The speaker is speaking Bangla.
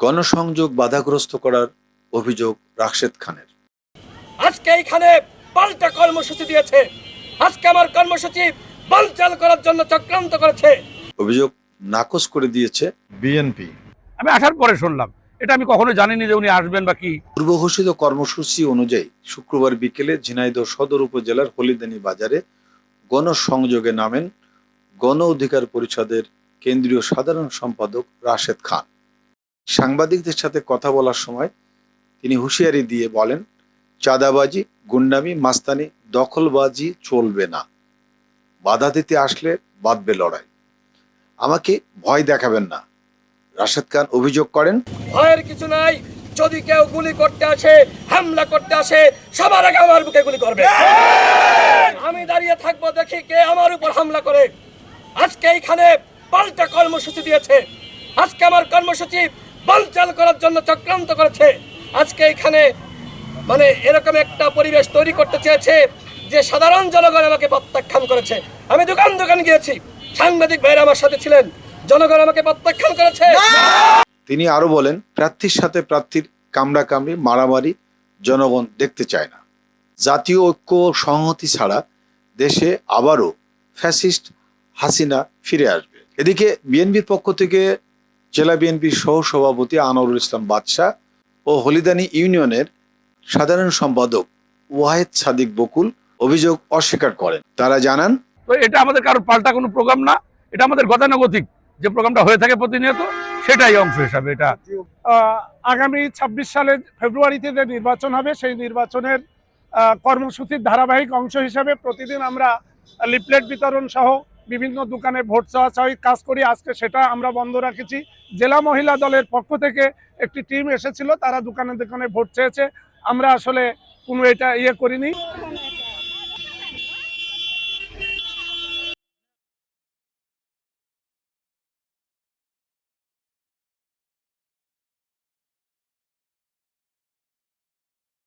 গণসংযোগ বাধাগ্রস্ত করার অভিযোগ রাশেদ খানের। আজকে এইখানে পাল্টা কর্মসূচি দিয়েছে। আজকে আমার কর্মসূচি বানচাল করার জন্য চক্রান্ত করেছে। অভিযোগ নাকচ করে দিয়েছে বিএনপি। আমি আসার পরে শুনলাম। এটা আমি কখনো জানিনি যে উনি আসবেন বা কি। পূর্ব ঘোষিত কর্মসূচি অনুযায়ী শুক্রবার বিকেলে ঝিনাইদহ সদর উপজেলার হলিদানি বাজারে গণসংযোগে নামেন গণ অধিকার পরিষদের কেন্দ্রীয় সাধারণ সম্পাদক রাশেদ খান। সাংবাদিকদের সাথে কথা বলার সময় তিনি হুঁশিয়ারি দিয়ে বলেন, চাঁদাবাজি, গুন্ডামি, মাস্তানি, দখলবাজি চলবে না। বাধা দিতে আসলে বাঁধবে লড়াই। আমাকে ভয় দেখাবেন না। রাশেদ খান অভিযোগ করেন, ভয়ের কিছু নাই। যদি কেউ গুলি করতে আসে, হামলা করতে আসে, সবার আগে আমার বুকে গুলি করবে। আমি দাঁড়িয়ে থাকব দেখি কে আমার উপর হামলা করে। আজকে এইখানে পাল্টা কর্মসূচি দিয়েছে। আজকে আমার কর্মসূচি বানচাল করার জন্য চক্রান্ত করেছে। আজকে এখানে মানে এরকম একটা পরিবেশ তৈরি করতে চেয়েছে যে সাধারণ জনগণ আমাকে প্রত্যাখ্যান করেছে। আমি দোকান দোকান গিয়েছি। সাংবাদিক ভাইরা আমার সাথে ছিলেন। জনগণ আমাকে প্রত্যাখ্যান করেছে। তিনি আরও বলেন প্রার্থীর সাথে প্রার্থীর কামড়াকামড়ি মারামারি জনগণ দেখতে চায় না। জাতীয় ঐক্য সংহতি ছাড়া দেশে আবারও ফ্যাসিস্ট হাসিনা ফিরে আসবে। এদিকে বিএনপির পক্ষ থেকে জেলা বিএনপির সহ সভাপতি আনোয়ারুল ইসলাম বাদশাহ ও হলিদানি ইউনিয়নের সাধারণ সম্পাদক ওয়াহেদ সাদিক বকুল অভিযোগ অস্বীকার করেন। তারা জানান তো এটা আমাদের কারোর পাল্টা কোনো প্রোগ্রাম না এটা আমাদের গতানুগতিক যে প্রোগ্রামটা হয়ে থাকে প্রতিনিয়ত সেটাই অংশ হিসাবে এটা। আগামী ২৬ সালে ফেব্রুয়ারিতে যে নির্বাচন হবে সেই নির্বাচনের কর্মসূচির ধারাবাহিক অংশ হিসাবে প্রতিদিন আমরা লিফলেট বিতরণ সহ বিভিন্ন দোকানে ভোট চাওয়া চাওয়ি কাজ করি। আজকে সেটা আমরা বন্ধ রাখেছি। জেলা মহিলা দলের পক্ষ থেকে একটি টিম এসেছিল, তারা দোকানে দোকানে ভোট চেয়েছে। আমরা আসলে কোনো এটা ইয়ে করিনি।